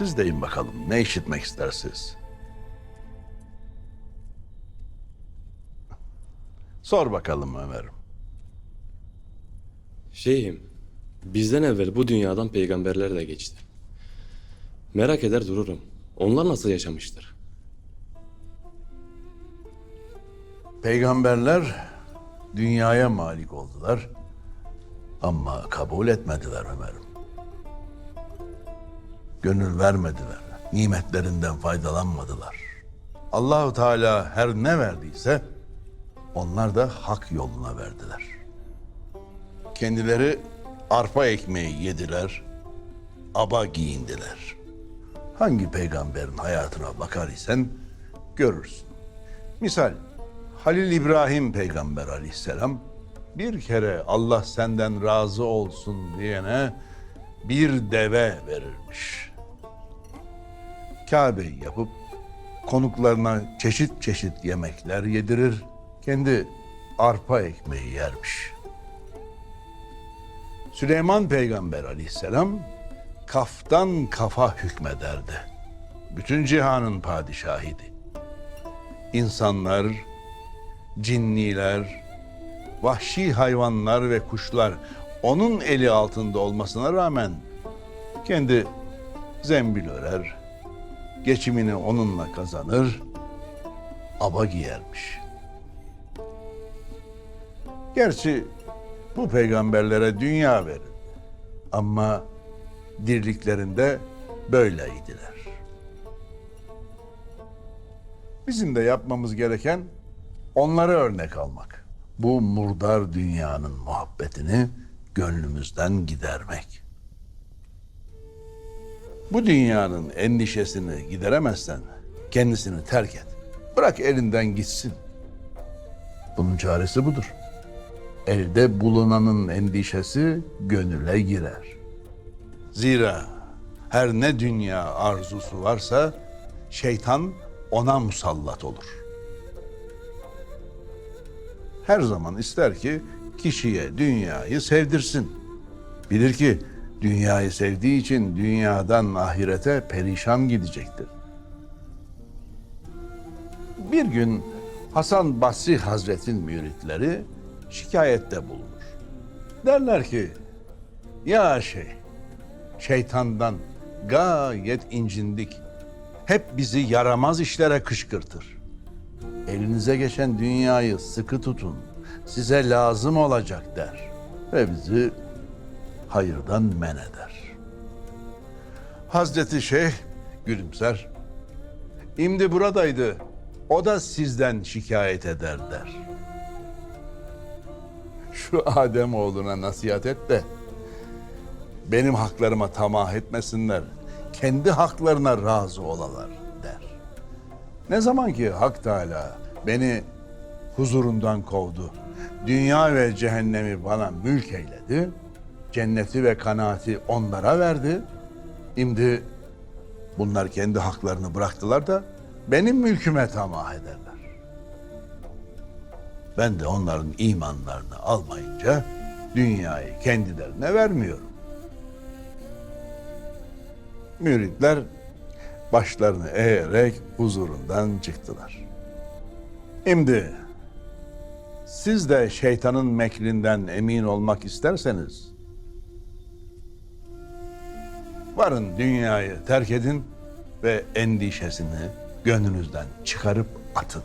Siz deyin bakalım ne işitmek istersiniz? Sor bakalım Ömer'im. Şeyhim, bizden evvel bu dünyadan peygamberler de geçti. Merak eder dururum. Onlar nasıl yaşamıştır? Peygamberler dünyaya malik oldular ama kabul etmediler Ömer'im. Gönül vermediler, nimetlerinden faydalanmadılar. Allahu Teala her ne verdiyse onlar da hak yoluna verdiler. Kendileri arpa ekmeği yediler, aba giyindiler. Hangi peygamberin hayatına bakar isen görürsün. Misal Halil İbrahim peygamber aleyhisselam bir kere Allah senden razı olsun diyene bir deve verirmiş. Kabe'yi yapıp konuklarına çeşit çeşit yemekler yedirir, kendi arpa ekmeği yermiş. Süleyman peygamber aleyhisselam kaftan kafa hükmederdi. Bütün cihanın padişahıydı. İnsanlar, cinniler, vahşi hayvanlar ve kuşlar onun eli altında olmasına rağmen kendi zembil örer, geçimini onunla kazanır, aba giyermiş. Gerçi bu peygamberlere dünya verin ama dirliklerinde böyleydiler. Bizim de yapmamız gereken onlara örnek almak. Bu murdar dünyanın muhabbetini gönlümüzden gidermek. Bu dünyanın endişesini gideremezsen kendisini terk et. Bırak elinden gitsin. Bunun çaresi budur. Elde bulunanın endişesi gönüle girer. Zira her ne dünya arzusu varsa şeytan ona musallat olur. Her zaman ister ki kişiye dünyayı sevdirsin. Bilir ki dünyayı sevdiği için dünyadan ahirete perişan gidecektir. Bir gün Hasan Basri Hazret'in müritleri şikayette bulunur. Derler ki, ya şey, şeytandan gayet incindik. Hep bizi yaramaz işlere kışkırtır. Elinize geçen dünyayı sıkı tutun. Size lazım olacak der. Ve bizi hayırdan men eder. Hazreti Şeyh gülümser. İmdi buradaydı. O da sizden şikayet eder der. Şu Adem oğluna nasihat et de benim haklarıma tamah etmesinler. Kendi haklarına razı olalar der. Ne zaman ki Hak Teala beni huzurundan kovdu, dünya ve cehennemi bana mülk eyledi, cenneti ve kanaati onlara verdi. Şimdi bunlar kendi haklarını bıraktılar da benim mülküme tamah ederler. Ben de onların imanlarını almayınca dünyayı kendilerine vermiyorum. Müritler başlarını eğerek huzurundan çıktılar. Şimdi siz de şeytanın mekrinden emin olmak isterseniz varın dünyayı terk edin ve endişesini gönlünüzden çıkarıp atın.